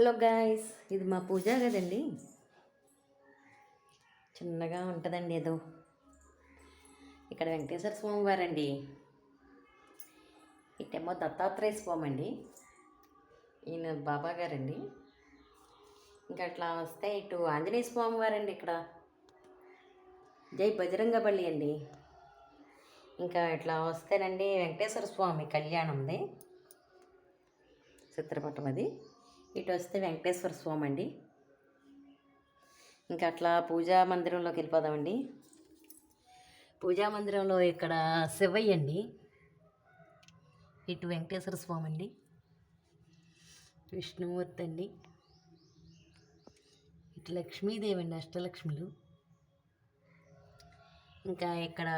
Hello guys ఇది మా పూజ కదండి? చిన్నగా ఉంటుందండి ఏదో. ఇక్కడ వెంకటేశ్వర స్వామి వారండి. ఇటేమో దత్తాత్రేయ స్వామి అండి. ఈయన బాబా గారండి. ఇంకా అట్లా వస్తే ఇటు ఆంజనేయ స్వామి వారండి ఇక్కడ. జై బజరంగపల్లి అండి. ఇంకా ఇట్లా వస్తేనండి వెంకటేశ్వర స్వామి కళ్యాణం ఉంది చిత్రపటం అది. ఇటు వస్తే వెంకటేశ్వర స్వామి అండి ఇంకా అట్లా పూజా మందిరంలోకి వెళ్ళిపోదామండి. పూజా మందిరంలో ఇక్కడ శివయ్య అండి. ఇటు వెంకటేశ్వర స్వామి అండి. విష్ణుమూర్తి అండి. ఇటు లక్ష్మీదేవి అండి అష్టలక్ష్ములు. ఇంకా ఇక్కడ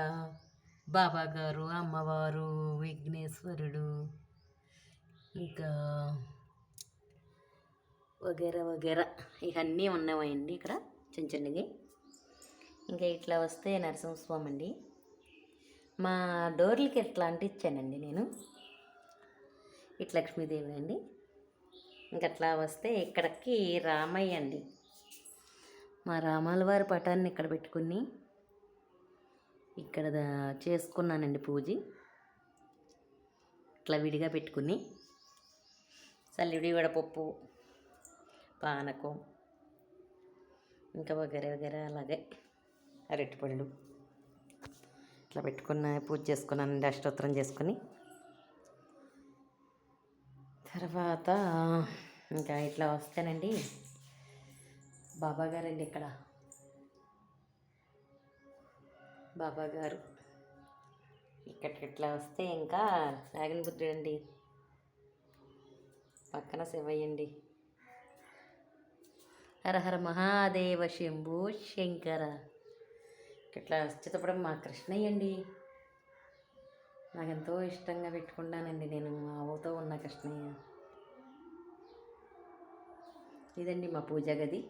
బాబా గారు అమ్మవారు విఘ్నేశ్వరుడు ఇంకా వగేరా వగేరా ఇవన్నీ ఉన్నాయండి ఇక్కడ చిన్న చిన్నవి. ఇంకా ఇట్లా వస్తే నరసింహస్వామి అండి మా డోర్లకి ఇట్లా అంటించానండి నేను? ఇటు లక్ష్మీదేవి అండి. ఇంకట్లా అట్లా వస్తే ఇక్కడికి రామయ్య అండి. మా రామాల వారి పటాన్ని ఇక్కడ పెట్టుకుని ఇక్కడ దా- చేసుకున్నానండి పూజ. ఇట్లా విడిగా పెట్టుకుని చల్లిడి వడపప్పు పానకం ఇంకా వగేర వగేర అలాగే అరటిపళ్ళు ఇట్లా పెట్టుకున్న పూజ చేసుకున్నానండి అష్టోత్తరం చేసుకుని తర్వాత ఇంకా ఇట్లా వస్తేనండి బాబా గారండి ఇక్కడ. బాబా గారు ఇక్కడికి ఇట్లా వస్తే ఇంకా నాగన బుద్ధుడు అండి పక్కన శివయ్యండి. హర హర మహాదేవ శంభు శంకర. ఇట్లా చిత్తపడం మా కృష్ణయ్య అండి. నాకు ఎంతో ఇష్టంగా పెట్టుకున్నానండి నేను ఆవుతో ఉన్న కృష్ణయ్య. ఇదండి మా పూజ గది.